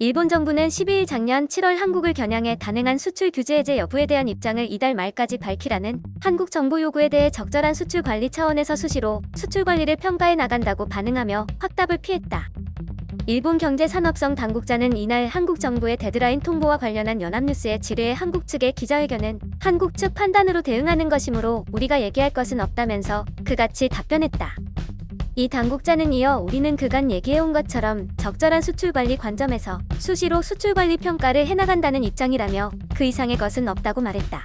일본 정부는 12일 작년 7월 한국을 겨냥해 단행한 수출 규제 해제 여부에 대한 입장을 이달 말까지 밝히라는 한국 정부 요구에 대해 적절한 수출 관리 차원에서 수시로 수출 관리를 평가해 나간다고 반응하며 확답을 피했다. 일본 경제산업성 당국자는 이날 한국 정부의 데드라인 통보와 관련한 연합뉴스에 지뢰해 한국 측의 기자회견은 한국 측 판단으로 대응하는 것이므로 우리가 얘기할 것은 없다면서 그같이 답변했다. 이 당국자는 이어 우리는 그간 얘기해온 것처럼 적절한 수출 관리 관점에서 수시로 수출 관리 평가를 해나간다는 입장이라며 그 이상의 것은 없다고 말했다.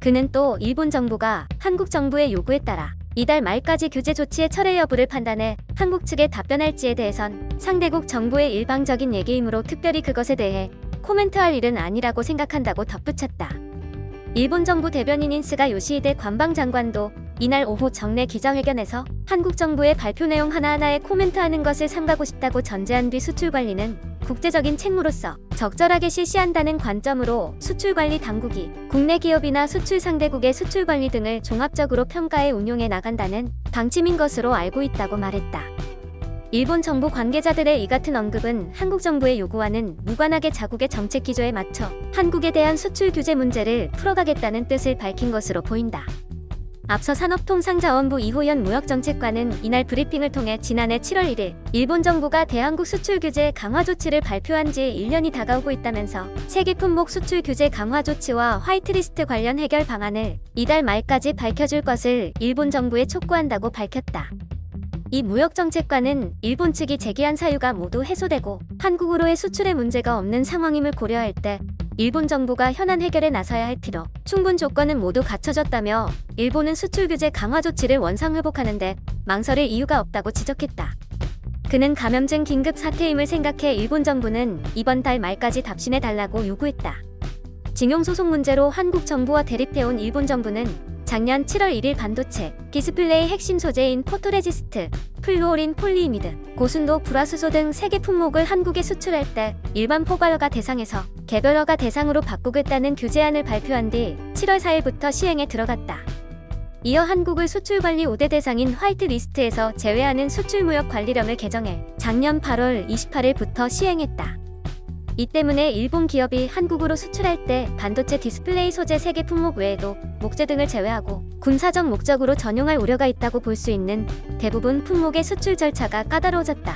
그는 또 일본 정부가 한국 정부의 요구에 따라 이달 말까지 규제 조치의 철회 여부를 판단해 한국 측에 답변할지에 대해선 상대국 정부의 일방적인 얘기이므로 특별히 그것에 대해 코멘트할 일은 아니라고 생각한다고 덧붙였다. 일본 정부 대변인 인 스가 요시히데 관방장관도 이날 오후 정례 기자회견에서 한국 정부의 발표 내용 하나하나에 코멘트하는 것을 삼가고 싶다고 전제한 뒤 수출 관리는 국제적인 책무로서 적절하게 실시한다는 관점으로 수출 관리 당국이 국내 기업이나 수출 상대국의 수출 관리 등을 종합적으로 평가해 운용해 나간다는 방침인 것으로 알고 있다고 말했다. 일본 정부 관계자들의 이 같은 언급은 한국 정부의 요구와는 무관하게 자국의 정책 기조에 맞춰 한국에 대한 수출 규제 문제를 풀어가겠다는 뜻을 밝힌 것으로 보인다. 앞서 산업통상자원부 이호연 무역정책관은 이날 브리핑을 통해 지난해 7월 1일 일본 정부가 대한국 수출 규제 강화 조치를 발표한 지 1년이 다가오고 있다면서 세계 품목 수출 규제 강화 조치와 화이트리스트 관련 해결 방안을 이달 말까지 밝혀줄 것을 일본 정부에 촉구한다고 밝혔다. 이 무역정책관은 일본 측이 제기한 사유가 모두 해소되고 한국으로의 수출에 문제가 없는 상황임을 고려할 때 일본 정부가 현안 해결에 나서야 할 필요, 충분 조건은 모두 갖춰졌다며 일본은 수출 규제 강화 조치를 원상 회복하는데 망설일 이유가 없다고 지적했다. 그는 감염증 긴급 사태임을 생각해 일본 정부는 이번 달 말까지 답신해 달라고 요구했다. 징용 소송 문제로 한국 정부와 대립해온 일본 정부는 작년 7월 1일 반도체, 디스플레이 핵심 소재인 포토레지스트, 플루오린 폴리이미드, 고순도 불화수소 등 세계 품목을 한국에 수출할 때 일반 포괄허가 대상에서 개별허가 대상으로 바꾸겠다는 규제안을 발표한 뒤 7월 4일부터 시행에 들어갔다. 이어 한국을 수출관리 5대 대상인 화이트리스트에서 제외하는 수출무역관리령을 개정해 작년 8월 28일부터 시행했다. 이 때문에 일본 기업이 한국으로 수출할 때 반도체 디스플레이 소재 세계 품목 외에도 목재 등을 제외하고 군사적 목적으로 전용할 우려가 있다고 볼 수 있는 대부분 품목의 수출 절차가 까다로워졌다.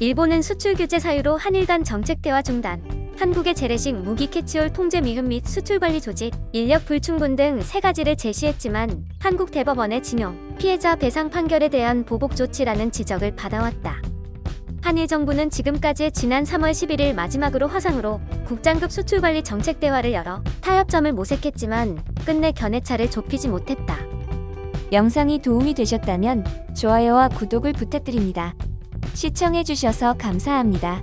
일본은 수출 규제 사유로 한일 간 정책 대화 중단, 한국의 재래식 무기 캐치올 통제 미흡 및 수출 관리 조직, 인력 불충분 등 세 가지를 제시했지만 한국 대법원의 징용, 피해자 배상 판결에 대한 보복 조치라는 지적을 받아왔다. 한일 정부는 지금까지 지난 3월 11일 마지막으로 화상으로 국장급 수출 관리 정책 대화를 열어 타협점을 모색했지만 끝내 견해차를 좁히지 못했다. 영상이 도움이 되셨다면 좋아요와 구독을 부탁드립니다. 시청해주셔서 감사합니다.